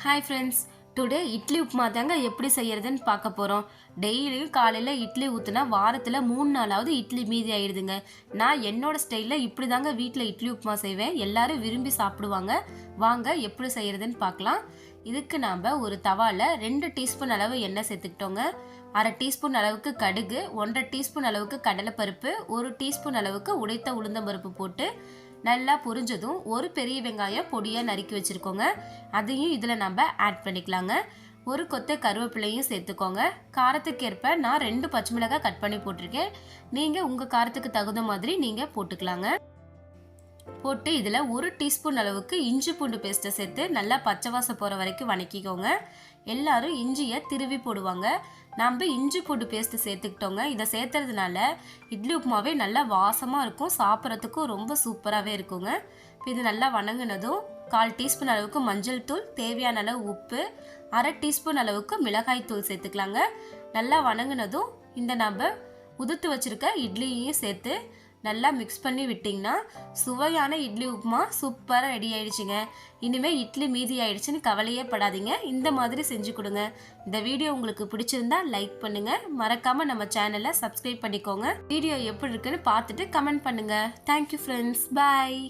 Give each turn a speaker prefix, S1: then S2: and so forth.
S1: Hi friends today idli upma தாங்க எப்படி செய்யறதுன்னு பார்க்க போகிறோம் டெய்லியும் காலையில் இட்லி ஊற்றுனா வாரத்தில் மூணு நாளாவது இட்லி மீதி ஆயிடுதுங்க. நான் என்னோட ஸ்டைலில் இப்படி தாங்க வீட்டில் இட்லி உப்புமா செய்வேன். எல்லாரும் விரும்பி சாப்பிடுவாங்க. வாங்க எப்படி செய்யறதுன்னு பார்க்கலாம். இதுக்கு நாம் ஒரு தவாவில் ரெண்டு டீஸ்பூன் அளவு எண்ணெய் சேர்த்துக்கிட்டோங்க. அரை டீஸ்பூன் அளவுக்கு கடுகு ஒன்றரை டீஸ்பூன் அளவுக்கு கடலைப்பருப்பு ஒரு டீஸ்பூன் அளவுக்கு உடைத்த உளுந்தம்பருப்பு போட்டு நல்லா பொரிஞ்சதும் ஒரு பெரிய வெங்காயம் பொடியாக நறுக்கி வச்சுருக்கோங்க. அதையும் இதில் நம்ம ஆட் பண்ணிக்கலாங்க. ஒரு கொத்த கருவேப்பிலையும் சேர்த்துக்கோங்க. காரத்துக்கேற்ப நான் ரெண்டு பச்சை மிளகாய் கட் பண்ணி போட்டிருக்கேன். நீங்கள் உங்கள் காரத்துக்கு தகுந்த மாதிரி நீங்கள் போட்டுக்கலாங்க. போட்டு இதில் ஒரு டீஸ்பூன் அளவுக்கு இஞ்சி பூண்டு பேஸ்ட்டை சேர்த்து நல்லா பச்சை வாசம் போகிற வரைக்கும் வணக்கிக்கோங்க. எல்லாரும் இஞ்சியை திருவி போடுவாங்க. நம்ம இஞ்சி பூண்டு பேஸ்ட்டு சேர்த்துக்கிட்டோங்க. இதை சேர்த்துறதுனால இட்லி உப்புமாவே நல்லா வாசமாக இருக்கும். சாப்பிட்றதுக்கும் ரொம்ப சூப்பராகவே இருக்குங்க. இது நல்லா வணங்கினதும் கால் டீஸ்பூன் அளவுக்கு மஞ்சள் தூள் தேவையான அளவு உப்பு அரை டீஸ்பூன் அளவுக்கு மிளகாய் தூள் சேர்த்துக்கலாங்க. நல்லா வணங்கினதும் இந்த நம்ம உதுத்து வச்சுருக்க இட்லியையும் சேர்த்து நல்லா மிக்ஸ் பண்ணி விட்டிங்கன்னா சுவையான இட்லி உப்புமா சூப்பராக ரெடி ஆயிடுச்சுங்க. இனிமேல் இட்லி மீதி ஆயிடுச்சுன்னு கவலையே படாதீங்க. இந்த மாதிரி செஞ்சு கொடுங்க. இந்த வீடியோ உங்களுக்கு பிடிச்சிருந்தா லைக் பண்ணுங்க. மறக்காம நம்ம சேனலை சப்ஸ்கிரைப் பண்ணிக்கோங்க. வீடியோ எப்படி இருக்குன்னு பார்த்துட்டு கமெண்ட் பண்ணுங்க. Thank you friends bye